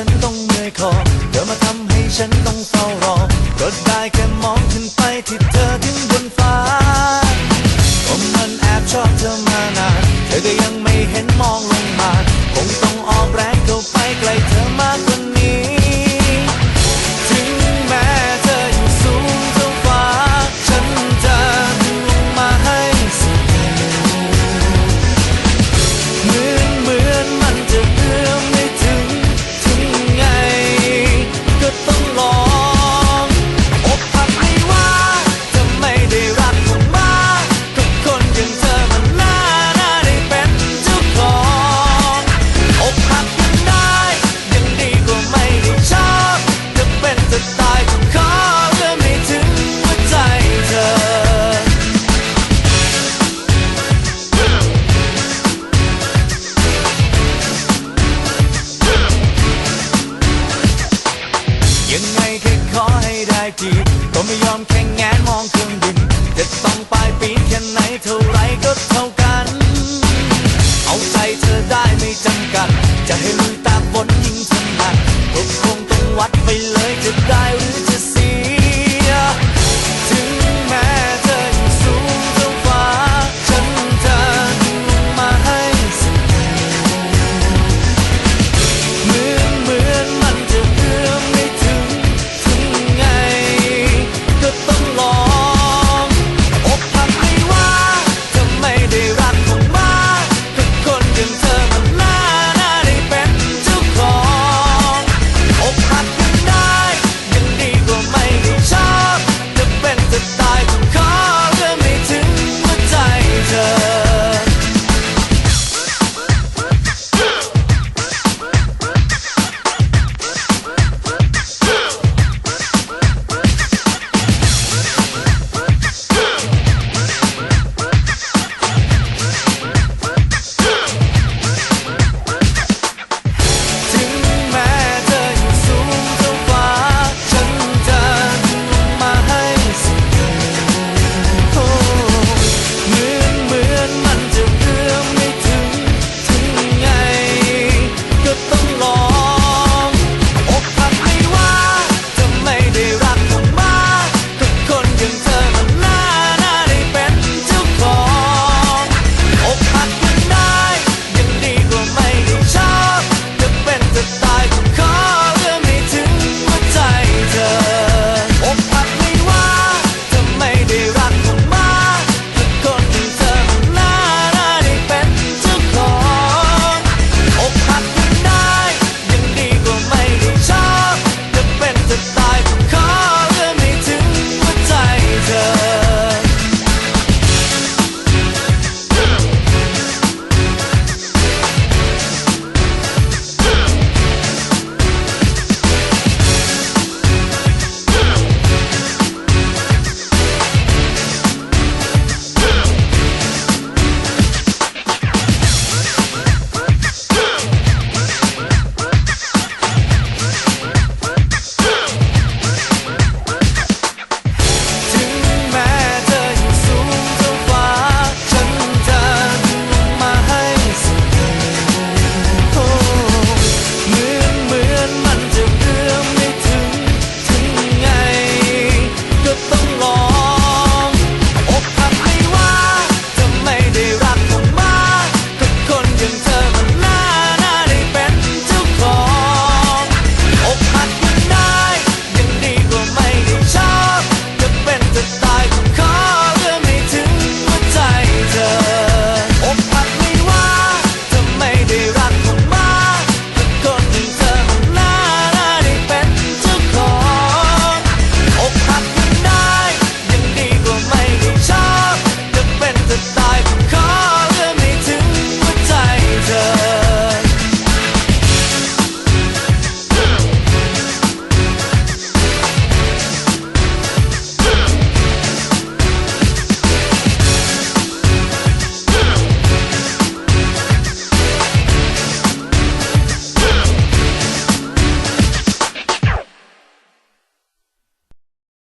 ันต้องเหนื่อยคอเธอมาทำให้ฉันต้องเฝ้ารอก็ได้แค่มองขึ้นไปที่เธอถึงบนฟ้าผมมันแอบชอบเธอมานานเธอก็ยังไม่เห็นมองลงมา คงต้องออกแรงเข้าไปไกลเธอมา ต้องปลายปีแค่ไหนเท่าไรก็เท่ากัน เอาใจเธอได้ไม่จำกัด จะให้ลุยตาบนยิ่งถนัดก็คงต้องวัดไปเลย